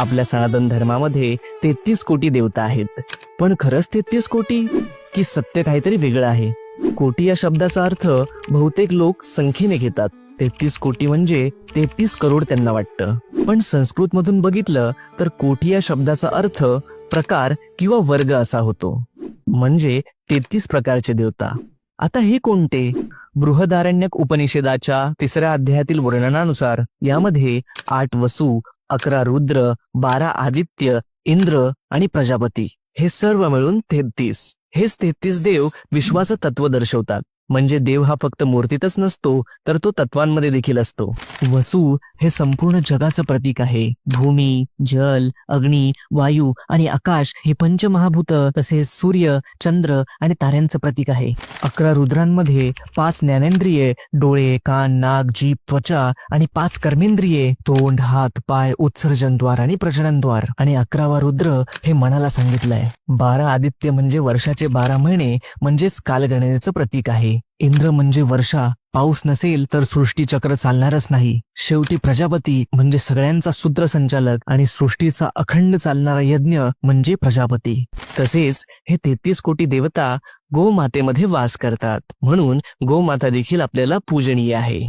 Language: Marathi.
आपल्या सनातन धर्मामध्ये तेहतीस कोटी देवता आहेत. पण खरंच तेहतीस कोटी? की सत्य काहीतरी वेगळं आहे. कोटी या शब्दाचा अर्थ बहुतेक लोक संख्येने घेतात. तेहतीस कोटी म्हणजे तेहतीस करोड त्यांना वाटतं. पण संस्कृत मधून बघितलं तर कोटी या शब्दाचा अर्थ प्रकार किंवा वर्ग असा होतो. म्हणजे तेहतीस प्रकारचे देवता. आता हे कोणते? बृहदारण्यक उपनिषेदाच्या तिसऱ्या अध्यायातील वर्णनानुसार यामध्ये आठ वसू अकरा रुद्र बारा आदित्य इंद्र आणि प्रजापती. हे सर्व मिळून तेहतीस. हेच तेहतीस देव विश्वास तत्व दर्शवतात. म्हणजे देव हा फक्त मूर्तीतच नसतो तर तो तत्वांमध्ये देखील असतो. वसु हे संपूर्ण जगाचं प्रतीक आहे. भूमी जल अग्नी वायू आणि आकाश हे पंचमहाभूत तसेच सूर्य चंद्र आणि ताऱ्यांचं प्रतीक आहे. अकरा रुद्रांमध्ये पाच ज्ञानेंद्रिये डोळे कान नाक जीभ त्वचा आणि पाच कर्मेंद्रिये तोंड हात पाय उत्सर्जनद्वार आणि प्रजननद्वार आणि अकरावा रुद्र हे मनाला सांगितलंय. बारा आदित्य म्हणजे वर्षाचे बारा महिने म्हणजेच कालगणनेचं प्रतीक आहे. इंद्र म्हणजे वर्षा पाऊस नसेल तर सृष्टीचक्र चालणारच नाही. शेवटी प्रजापती म्हणजे सगळ्यांचा सूत्रसंचालक आणि सृष्टीचा अखंड चालणारा यज्ञ म्हणजे प्रजापती. तसेच हे तेहतीस कोटी देवता गोमातेमध्ये वास करतात. म्हणून गोमाता देखील आपल्याला पूजनीय आहे.